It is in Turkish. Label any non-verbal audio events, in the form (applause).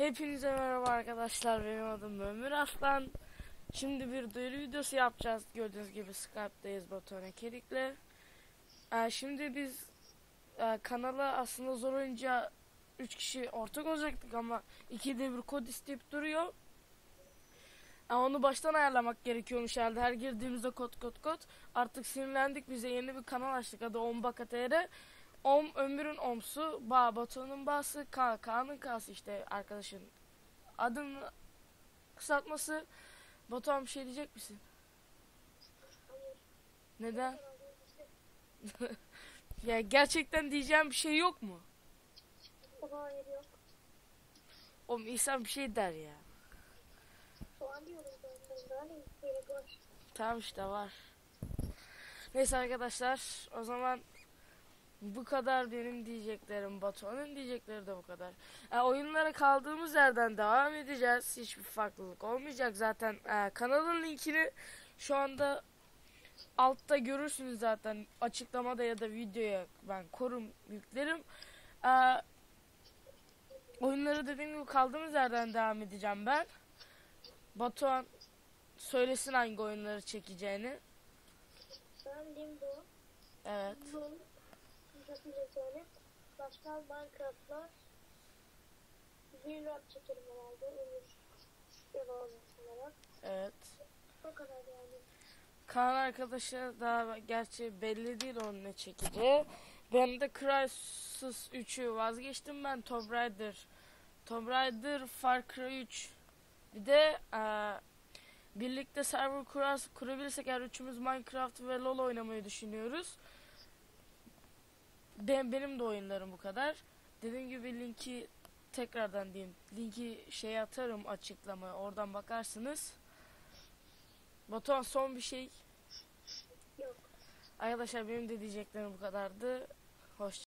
Hepinize merhaba arkadaşlar. Benim adım Ömür Aslan. Şimdi bir duyuru videosu yapacağız. Gördüğünüz gibi Skype'dayız Batuhan Ekerik'le. Ee, şimdi biz e, kanala aslında zor oyunca 3 kişi ortak olacaktık ama ikide bir kod isteyip duruyor. Ee, onu baştan ayarlamak gerekiyormuş herhalde. Her girdiğimizde kod kod kod. Artık sinirlendik. Bize yeni bir kanal açtık. Adı Ombaka.tr. Om ömrün omsu, ba Batuhan'ın bası, ka Kaan'ın kası işte arkadaşın adının kısaltması. Batuhan bir şey diyecek misin? Neden? (laughs) ya gerçekten diyeceğim bir şey yok mu? Hayır yok. Oğlum insan bir şey der ya. Soğan diyorum. Tamam işte var. Neyse arkadaşlar o zaman bu kadar benim diyeceklerim. Batuhan'ın diyecekleri de bu kadar. E, oyunlara kaldığımız yerden devam edeceğiz. Hiçbir farklılık olmayacak zaten. E, kanalın linkini şu anda altta görürsünüz zaten. Açıklamada ya da videoya ben korum yüklerim. E, oyunları dediğim gibi kaldığımız yerden devam edeceğim ben. Batuhan söylesin hangi oyunları çekeceğini. Ben Limbo, Evet. Doom, Nasıl söyle. Başka Minecraft'lar. Bir rap çekerim herhalde. Devam olarak. Evet. O kadar yani. Kaan arkadaşı daha gerçi belli değil onun ne çekeceği. Ben de Crysis 3'ü vazgeçtim ben Tomb Raider. Tomb Raider Far Cry 3. Bir de eee, birlikte server kurar, kurabilirsek eğer üçümüz Minecraft ve LoL oynamayı düşünüyoruz. Ben, benim de oyunlarım bu kadar. Dediğim gibi linki tekrardan diyeyim. Linki şey atarım açıklamaya oradan bakarsınız. Batuhan son bir şey. Yok. Arkadaşlar benim de diyeceklerim bu kadardı. Hoşça